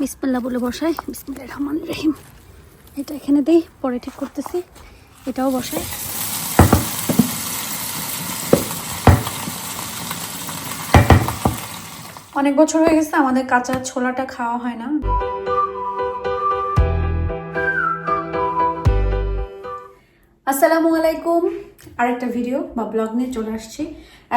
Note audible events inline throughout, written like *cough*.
বিসমিল্লা বলে বসাই বিসমিল্লা রহমান রহিম। এটা এখানে দেই, পরে ঠিক করতেছি। এটাও বসাই অনেক বছর হয়ে গেছে, আমাদের কাঁচা ছোলাটা খাওয়া হয় না। আসসালামু আলাইকুম। আরেকটা ভিডিও বা ব্লগ নিয়ে চলে আসছি।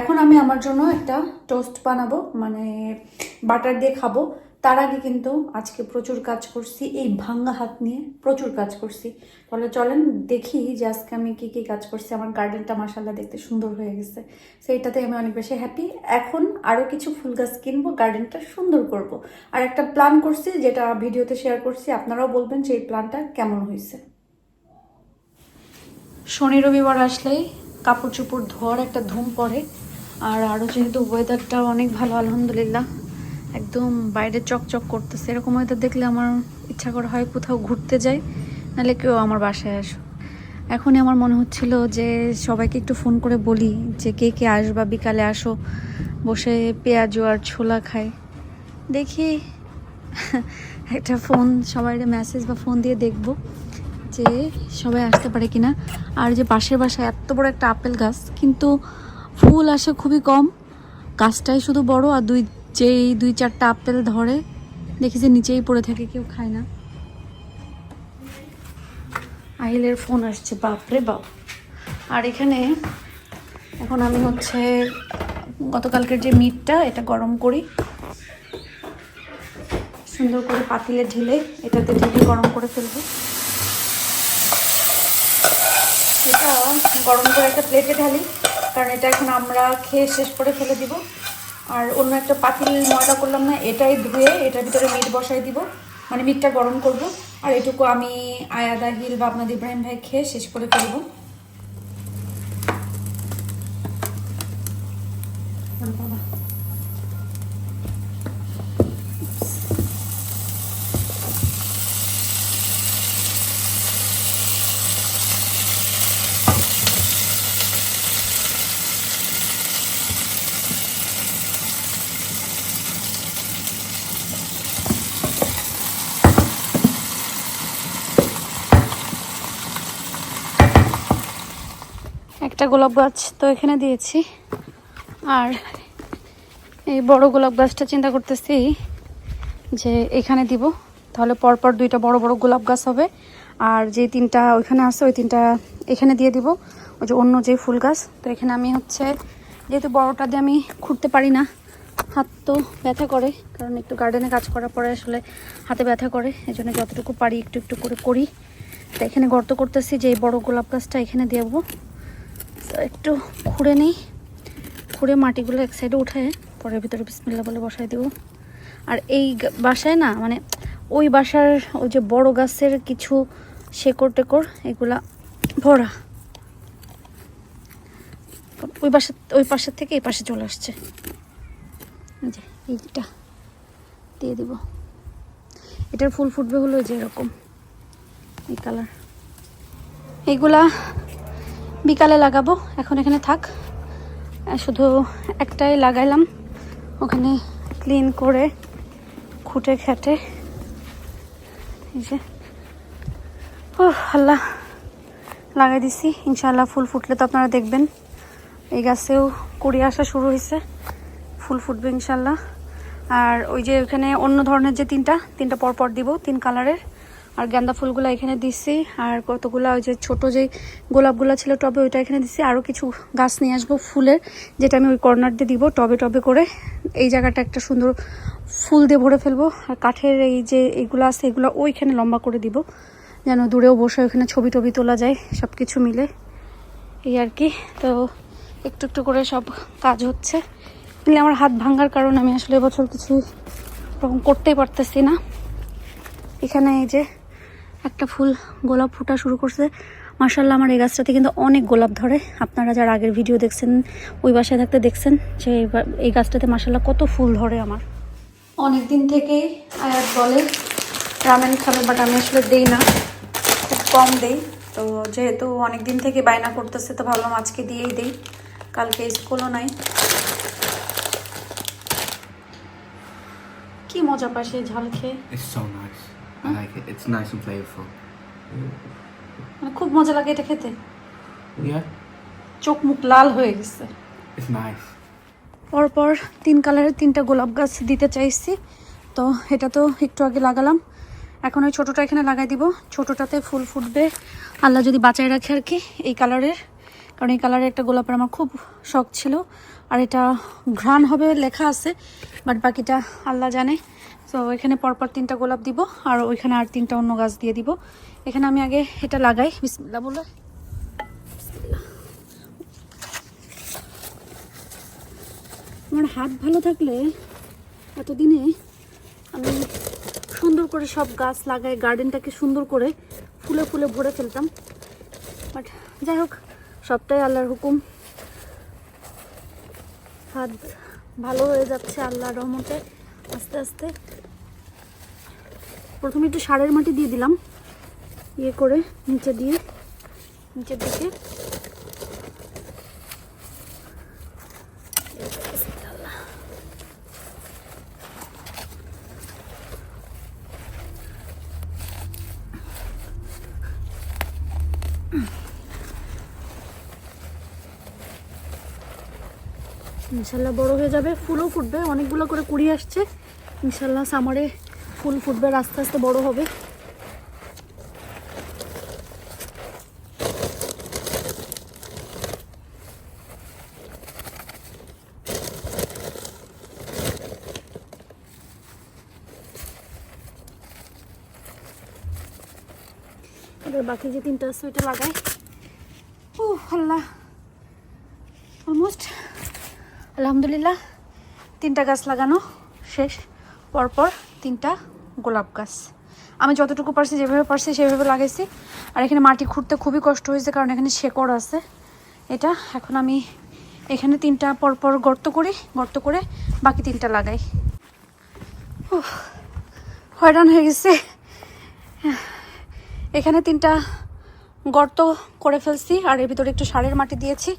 এখন আমি আমার জন্য একটা টোস্ট বানাবো মানে বাটার দিয়ে খাব। তার আগে কিন্তু আজকে প্রচুর কাজ করছি, এই ভাঙ্গা হাত নিয়ে প্রচুর কাজ করছি। তাহলে চলেন দেখি যে আজকে আমি কী কী কাজ করছি, আমার গার্ডেনটা মাসাল্লাহ দেখতে সুন্দর হয়ে গেছে। সেইটাতে আমি অনেক বেশি হ্যাপি এখন আরও কিছু ফুল গাছ কিনবো গার্ডেনটা সুন্দর করব। আর একটা প্ল্যান করছি, যেটা ভিডিওতে শেয়ার করছি, আপনারাও বলবেন সেই প্ল্যানটা কেমন হয়েছে। শনি রবিবার আসলেই কাপড় চোপড় ধোয়ার একটা ধুম পড়ে, আর আরও যেহেতু ওয়েদারটা অনেক ভালো, আলহামদুলিল্লাহ। একদম বাইরে চকচক করতেছে। এরকম হয়তো দেখলে আমার ইচ্ছা করা হয় কোথাও ঘুরতে যাই, নাহলে কেউ আমার বাসায় আসো এখনই আমার মনে হচ্ছিল যে সবাইকে একটু ফোন করে বলি যে কে কে আসবা, বিকালে আসো, বসে পেঁয়াজ আর ছোলা খাই। দেখি *laughs* একটা ফোন, সবাই মেসেজ বা ফোন দিয়ে দেখব যে সবাই আসতে পারে কিনা। আর যে পাশের বাসায় এত বড় একটা আপেল গাছ, কিন্তু ফুল আসে খুবই কম। গাছটাই শুধু বড় আর দুই যেই দুই চারটা আপেল ধরে, দেখি যে নিচেই পড়ে থাকে, কেউ খায় না। আহিলের ফোন আসছে, বাপরে বাপ। আর এখানে এখন আমি হচ্ছে গতকালকের যে মিটটা, এটা গরম করি। সুন্দর করে পাতিলে ঢেলে এটাতে ঢেলে গরম করে ফেলব। এটা গরম করে একটা প্লেটে ঢালি, কারণ এটা এখন আমরা খেয়ে শেষ করে ফেলে দিব। আর অন্য একটা পাতিল ময়দা করলাম না, এটাই ধুয়ে এটার ভিতরে মিট বসাই দিব। মানে মিটটা গরম করব। আর এটুকু আমি আয়াদা হিল বা আপনাদের ইব্রাহিম ভাই খেয়ে শেষ করে ফেলব। একটা গোলাপ গাছ তো এখানে দিয়েছি। আর এই বড় গোলাপ গাছটা চিন্তা করতেছি যে এখানে দিব। তাহলে পরপর দুইটা বড় বড় গোলাপ গাছ হবে। আর যে তিনটা ওইখানে আছে, ওই তিনটা এখানে দিয়ে দিব। ওই যে অন্য যে ফুল গাছ, তো এখানে আমি হচ্ছে যেহেতু বড়টা দিয়ে আমি খুঁড়তে পারি না, হাত তো ব্যথা করে। কারণ একটু গার্ডেনে কাজ করার পরে আসলে হাতে ব্যথা করে। এই জন্য যতটুকু পারি একটু একটু করে করি। তো এখানে গর্ত করতেছি যে এই বড় গোলাপ গাছটা এখানে দেবো। একটু খুঁড়ে নিই। খুঁড়ে মাটিগুলো এক সাইডে উঠে পরের ভিতরে বিসমিল্লা বলে বসাই দেবো। আর এই বাসায় না মানে ওই বাসার ওই যে বড় গাছের কিছু শেকড় টেকড়, এগুলা ভরা। ওই বাসা, ওই পাশের থেকে এই পাশে চলে আসছে। এইটা দিয়ে দিব। এটার ফুল ফুটবে হলো যে এরকম, এই কালার এইগুলা বিকালে লাগাবো। এখন এখানে থাক। শুধু একটাই লাগাইলাম। ওখানে ক্লিন করে খুঁটে খেটে। এই যে। ও আল্লাহ। লাগাই দিছি। ইনশাআল্লাহ ফুল ফুটলে তো আপনারা দেখবেন। এই গাছেও কুড়ি আসা শুরু হয়েছে। ফুল ফুটবে ইনশাল্লাহ আর ওই যে ওখানে অন্য ধরনের যে তিনটা তিনটা পরপর দিব, তিন কালারের। আর গাঁদা ফুলগুলো এখানে দিচ্ছি আর কতগুলো ওই যে ছোটো যে গোলাপগুলো ছিল টবে, ওইটা এখানে দিচ্ছি আরও কিছু গাছ নিয়ে আসব ফুলের, যেটা আমি ওই কর্নার দিয়ে দিব, টবে টবে করে। এই জায়গাটা একটা সুন্দর ফুল দিয়ে ভরে ফেলব। আর কাঠের এই যে এইগুলো আছে, এগুলো ওইখানে লম্বা করে দিব, যেন দূরেও বসে ওইখানে ছবি টবি তোলা যায় সব কিছু মিলে। এই আর কি। তো একটু একটু করে সব কাজ হচ্ছে। কিন্তু আমার হাত ভাঙার কারণ আমি আসলে এবছর কিছু রকম করতেই পারতেছি না। এখানে এই যে একটা ফুল গোলাপ ফুটা শুরু করছে। মার্শাল্লাহ আমার এই গাছটাতে কিন্তু অনেক গোলাপ ধরে। আপনারা যারা আগের ভিডিও দেখছেন, ওই বাসায় থাকতে দেখছেন, যে এই গাছটাতে মার্শাল্লাহ কত ফুল ধরে আমার। অনেক দিন থেকেই আয়াত বলে, রামেন খাবে বাট আমি আসলে দেই না। খুব কম দেই। তো যেহেতু অনেক দিন থেকে বায়না করতেছে, তো ভাবলাম আজকে দিয়েই দেই। কালকে স্কুলও নাই। কি মজা পায় সেই ঝাল খেয়ে. I like it. It's nice and flavorful. মানে খুব মজা লাগে এটা খেতে। Yeah, চোখ মুখ লাল হয়ে গেছে। It's nice. পরপর তিন কালারের তিনটা গোলাপ গাছ দিতে চাইছি। তো এটা তো একটু আগে লাগালাম। এখন ওই ছোটোটা এখানে লাগাই দিব। ছোটোটাতে ফুল ফুটবে। আল্লাহ যদি বাঁচায় রাখে আর কি এই কালারের। কারণ এই কালারের একটা গোলাপের আমার খুব শখ ছিল। আর এটা ঘ্রাণ হবে লেখা আছে বাট বাকিটা আল্লাহ জানে। তো এখানে পরপর তিনটা গোলাপ দিব, আর ওইখানে আর তিনটা অন্য গাছ দিয়ে দিব। এখানে আমি আগে এটা লাগাই। বিসমিল্লা বলে আমার হাত ভালো থাকলে এতদিনে আমি সুন্দর করে সব গাছ লাগাই, গার্ডেনটাকে সুন্দর করে ফুলে ফুলে ভরে ফেলতাম। বাট যাই হোক, সবটাই আল্লাহর হুকুম। হাত ভালো হয়ে যাচ্ছে আল্লাহর রহমতে, আস্তে আস্তে। প্রথমে একটু সারের মাটি দিয়ে দিলাম। ইয়ে করে নিচে দিয়ে, নিচের দিকে। ইনশাল্লাহ বড় হয়ে যাবে। ফুলও ফুটবে, অনেকগুলো করে কুড়ি আসছে। ইনশাল্লাহ সামারে ফুল ফুটবে আস্তে আস্তে বড় হবে। এবার বাকি যে তিনটা আছে লাগাই। ও আল্লাহ। অলমোস্ট আলহামদুলিল্লাহ। তিনটা গাছ লাগানো, শেষ। পরপর তিনটা। গোলাপ গাছ। আমি যতটুকু পারছি, যেভাবে পারছি, সেভাবে লাগাইছি। আর এখানে মাটি খুঁড়তে খুবই কষ্ট হয়েছে, কারণ এখানে শেকড় আছে। এটা এখন আমি এখানে তিনটা পরপর গর্ত করি, গর্ত করে বাকি তিনটা লাগাই। হয়রান হয়ে গেছে। এখানে তিনটা গর্ত করে ফেলছি, আর এর ভিতরে একটু সারের মাটি দিয়েছি।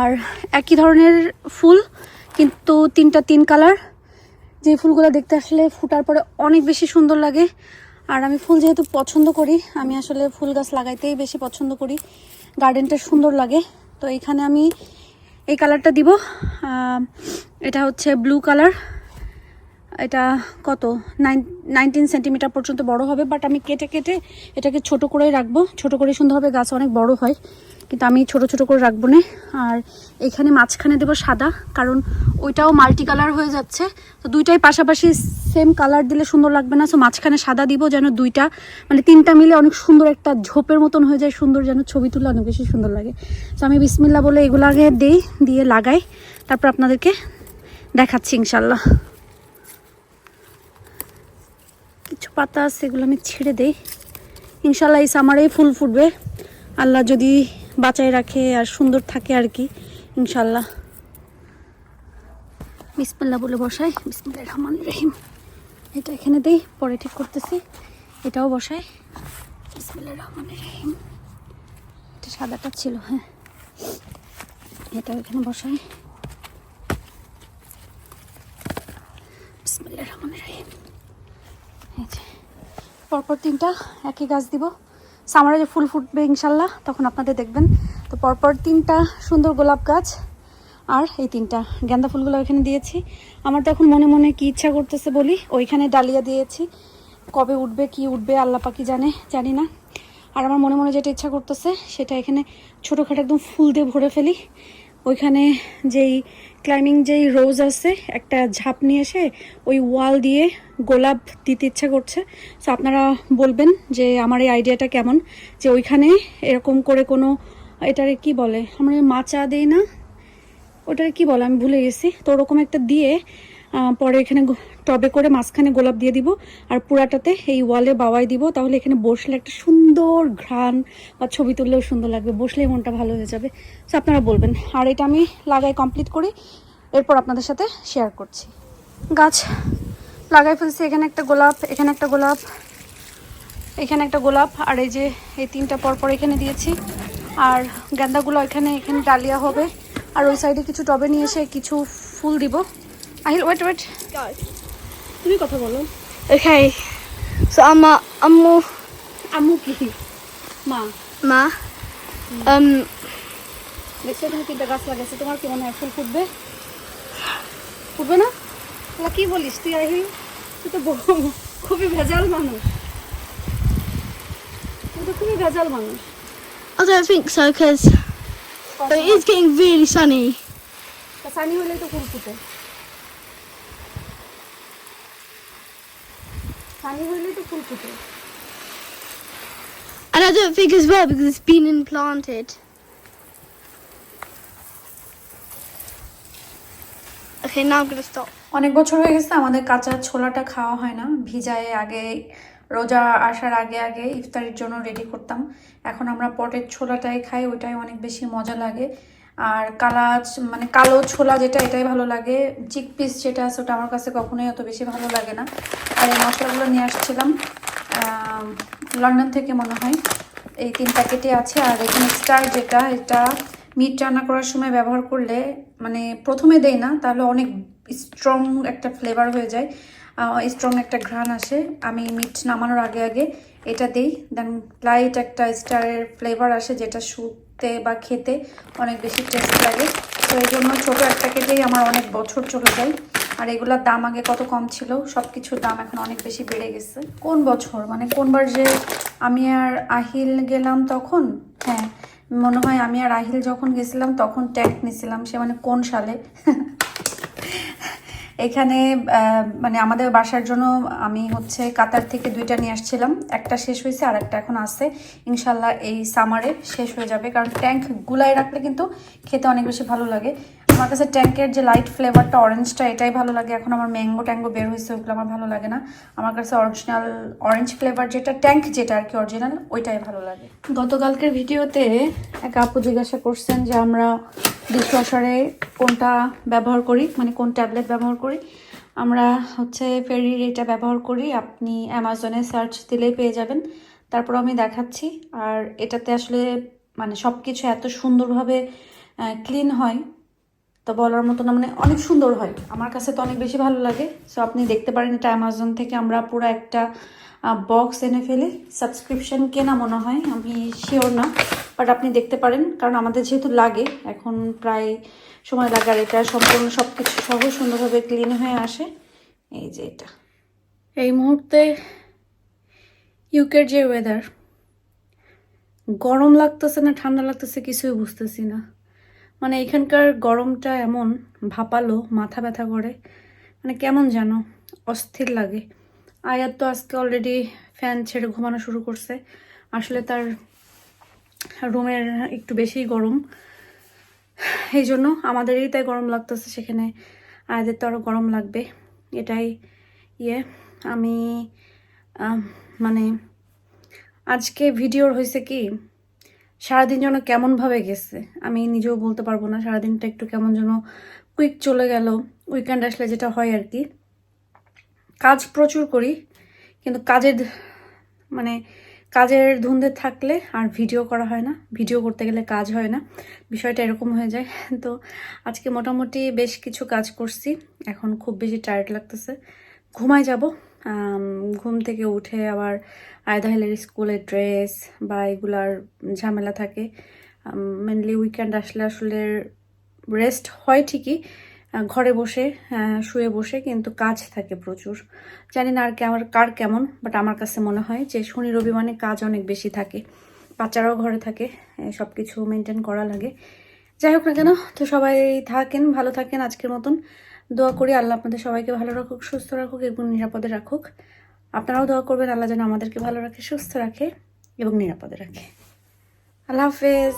আর একই ধরনের ফুল, কিন্তু তিনটা তিন কালার। যে ফুলগুলো দেখতে আসলে ফুটার পরে অনেক বেশি সুন্দর লাগে। আর আমি ফুল যেহেতু পছন্দ করি, আমি আসলে ফুল গাছ লাগাইতেই বেশি পছন্দ করি। গার্ডেনটা সুন্দর লাগে। তো এখানে আমি এই কালারটা দিব। এটা হচ্ছে ব্লু কালার এটা কত? নাইন নাইনটিন সেন্টিমিটার পর্যন্ত বড় হবে বাট আমি কেটে কেটে এটাকে ছোট করেই রাখব। ছোট করে সুন্দরভাবে গাছ অনেক বড় হয়। কিন্তু আমি ছোট ছোট করে রাখব না। আর এখানে মাঝখানে দেবো সাদা, কারণ ওইটাও মাল্টি কালার হয়ে যাচ্ছে। তো দুইটাই পাশাপাশি সেম কালার দিলে সুন্দর লাগবে না। সো মাঝখানে সাদা দিব যেন দুইটা মানে তিনটা মিলে অনেক সুন্দর একটা ঝোপের মতন হয়ে যায়, সুন্দর যেন ছবি তুলে অনেক বেশি সুন্দর লাগে। তো আমি বিসমিল্লা বলে এগুলো আগে দিই, দিয়ে লাগাই। তারপর আপনাদেরকে দেখাচ্ছি ইনশাল্লাহ কিছু পাতা আছে, এগুলো আমি ছিঁড়ে দিই। ইনশাল্লাহ এই সামারেই ফুল ফুটবে। আল্লাহ যদি বাঁচায় রাখে আর সুন্দর থাকে আর কি, ইনশাল্লাহ। বিসমিল্লাহ বলে বসাই বিসমিল্লাহ রহমান রহিম। এটা এখানে দেই, পরে ঠিক করতেছি। এটাও বসাই বিসমিল্লাহ রহমান রহিম। এটা সাদাটা ছিল হ্যাঁ। এটাও এখানে বসাই বিসমিল্লাহ রহমান রহিম। পরপর তিনটা, একই গাছ দিব। সামারে যে ফুল ফুটবে ইনশাল্লাহ, তখন আপনাদের দেখবেন। তো পরপর তিনটা সুন্দর গোলাপ গাছ, আর এই তিনটা গেন্দা ফুলগুলো ওইখানে দিয়েছি। আমার তো এখন মনে মনে কি ইচ্ছা করতেছে বলি, ওইখানে ডালিয়া দিয়েছি। কবে উঠবে, কি উঠবে, আল্লাহ পাকি জানে, জানি না। আর আমার মনে মনে যেটা ইচ্ছা করতেছে, সেটা এখানে ছোটোখাটো একদম ফুল দিয়ে ভরে ফেলি। ওইখানে যেই ক্লাইম্বিং যেই রোজ আছে, একটা ঝাঁপ নিয়ে এসে ওই ওয়াল দিয়ে গোলাপ দিতে ইচ্ছা করছে। সো আপনারা বলবেন যে আমার এই আইডিয়াটা কেমন? যে ওইখানে এরকম করে কোনো, এটারে কি বলে? আমরা মাচা দেই না? ওটারে কি বলে? আমি ভুলে গেছি। তো ওরকম একটা দিয়ে পরে এখানে টবে করে মাঝখানে গোলাপ দিয়ে দিব, আর পুরাটাতে এই ওয়ালে বাওয়াই দিব, তাহলে এখানে বসলে একটা সুন্দর ঘ্রাণ, বা ছবি তুললেও সুন্দর লাগবে বসলে মনটা ভালো হয়ে যাবে। তো আপনারা বলবেন, আর এটা আমি লাগাই কমপ্লিট করি, এরপর আপনাদের সাথে শেয়ার করছি। গাছ, লাগাই ফেলছি, এখানে একটা গোলাপ, এখানে একটা গোলাপ, এখানে একটা গোলাপ, আর এই যে এই তিনটা পরপর এখানে দিয়েছি। আর গেন্দাগুলো এখানে এখানে ডালিয়া হবে, আর ওই সাইডে কিছু টবে নিয়ে এসে কিছু ফুল দিব। আহিল ওয়েট ওয়েট তুমি কথা বলো। Okay, so I'm uh, I'm more আম্মু কি? মা। Ma. Um, দেখছ তুমি তিনটা গাছ লাগাইছো তোমার কি মনে হয় ফুল ফুটবে? ফুটবে না? তাহলে কি বলিস তুই আহিল? তুই তো ব- খুবই ভেজাল মানুষ। তুই তো খুবই ভেজাল মানুষ। I don't think so because it is getting really sunny. তা সানি হলেই তো ফুল ফুটে। ফুল ফুটে And I don't think as well because it's been implanted. Okay, now I'm gonna stop. অনেক বছর হয়ে গেছে আমাদের কাঁচা ছোলাটা খাওয়া হয় না ভিজায় আগে রোজা আসার আগে আগে ইফতারির জন্য রেডি করতাম এখন আমরা পটের ছোলাটাই খাই ওইটাই অনেক বেশি মজা লাগে আর কালা মানে কালো ছোলা যেটা, এটাই ভালো লাগে। চিক পিস যেটা আছে, ওটা আমার কাছে কখনোই অত বেশি ভালো লাগে না। আর এই মশলাগুলো নিয়ে আসছিলাম লন্ডন থেকে মনে হয়। এই তিন প্যাকেটে আছে। আর এখানে স্টার যেটা, এটা মিট রান্না করার সময় ব্যবহার করলে মানে প্রথমে দেয় না, তাহলে অনেক স্ট্রং একটা ফ্লেভার হয়ে যায়। স্ট্রং একটা ঘ্রাণ আসে। আমি মিট নামানোর আগে আগে এটা দিই। দেন লাইট একটা স্টারের ফ্লেভার আসে যেটা শুতে বা খেতে অনেক বেশি টেস্ট লাগে। তো এই জন্য ছোটো একটা কেটেই আমার অনেক বছর চলে যায়। আর এগুলোর দাম আগে কত কম ছিল? সব কিছুর দাম এখন অনেক বেশি বেড়ে গেছে। কোন বছর? মানে কোনবার যে আমি আর আহিল গেলাম তখন? হ্যাঁ মনে হয় আমি আর আহিল যখন গেছিলাম তখন ট্যাঙ্ক নিছিলাম। সে মানে কোন সালে? *laughs* এখানে মানে আমাদের বাসার জন্য আমি হচ্ছে কাতার থেকে দুইটা নিয়ে আসছিলাম। একটা শেষ হয়েছে আর একটা এখন আছে। ইনশাল্লাহ এই সামারে শেষ হয়ে যাবে। কারণ ট্যাঙ্ক গুলায় রাখলে কিন্তু খেতে অনেক বেশি ভালো লাগে। আমার কাছে ট্যাঙ্কের যে লাইট ফ্লেভারটা অরেঞ্জটা এটাই ভালো লাগে। এখন আমার ম্যাঙ্গো ট্যাঙ্গো বের হয়েছে, ওগুলো আমার ভালো লাগে না। আমার কাছে অরিজিনাল অরেঞ্জ ফ্লেভার যেটা, ট্যাঙ্ক যেটা আর কি অরিজিনাল ওইটাই ভালো লাগে। গতকালকের ভিডিওতে এক আপু জিজ্ঞাসা করছেন যে আমরা ডিশওয়াশারে কোনটা ব্যবহার করি মানে কোন ট্যাবলেট ব্যবহার করি। আমরা হচ্ছে ফেরির এটা ব্যবহার করি, আপনি অ্যামাজনে সার্চ দিলেই পেয়ে যাবেন। তারপর আমি দেখাচ্ছি, আর এটাতে আসলে মানে সব কিছু এত সুন্দরভাবে ক্লিন হয়। তো বলার মতো না মানে অনেক সুন্দর হয়। আমার কাছে তো অনেক বেশি ভালো লাগে। সো আপনি দেখতে পারেন এটা অ্যামাজন থেকে আমরা পুরো একটা বক্স এনে ফেলে। সাবস্ক্রিপশন কেনা মনে হয়, আমি শিওর না। বাট আপনি দেখতে পারেন, কারণ আমাদের যেহেতু লাগে, এখন প্রায় সময় লাগে আর এটা সম্পূর্ণ সব কিছু সহ সুন্দরভাবে ক্লিন হয়ে আসে। এই যে এটা। এই মুহূর্তে ইউকের যে ওয়েদার গরম লাগতেছে না, ঠান্ডা লাগতেছে, কিছুই বুঝতেছি না। মানে এখানকার গরমটা এমন ভাপালো, মাথা ব্যথা করে। মানে কেমন যেন অস্থির লাগে। আয়াত তো আজকে অলরেডি ফ্যান ছেড়ে ঘুমানো শুরু করছে। আসলে তার রুমের একটু বেশি গরম। এই জন্য আমাদেরই তাই গরম লাগতেছে সেখানে। আয়াদের তো আরও গরম লাগবে। এটাই ইয়ে। আমি মানে আজকে ভিডিওর হয়েছে কি সারাদিন যেন কেমনভাবে গেছে, আমি নিজেও বলতে পারব না, সারাদিনটা একটু কেমন যেন কুইক চলে গেল উইকেন্ড আসলে যেটা হয় আর কি। কাজ প্রচুর করি, কিন্তু কাজের মানে কাজের ধুন্দে থাকলে আর ভিডিও করা হয় না ভিডিও করতে গেলে কাজ হয় না, বিষয়টা এরকম হয়ে যায়। *laughs* তো আজকে মোটামুটি বেশ কিছু কাজ করছি, এখন খুব বেশি টায়ার্ড লাগতেছে। ঘুমায় যাব ঘুম থেকে উঠে আবার আয়দাহেলের স্কুলের ড্রেস বা এগুলার ঝামেলা থাকে। মেনলি উইকেন্ড আসলে আসলে রেস্ট হয় ঠিকই ঘরে বসে শুয়ে বসে কিন্তু কাজ থাকে প্রচুর। জানি না আর কে, আমার কার কেমন বাট আমার কাছে মনে হয় যে শনি রবি মানে কাজ অনেক বেশি থাকে। বাচ্চারাও ঘরে থাকে সব কিছু মেনটেন করা লাগে। যাই হোক না কেন, তো সবাই থাকেন, ভালো থাকেন আজকের মতন। দোয়া করি আল্লাহ আপনাদের সবাইকে ভালো রাখুক, সুস্থ রাখুক এবং নিরাপদে রাখুক। আপনারাও দোয়া করবেন, আল্লাহ যেন আমাদেরকে ভালো রাখে, সুস্থ রাখে এবং নিরাপদে রাখে। আল্লাহ হাফেজ।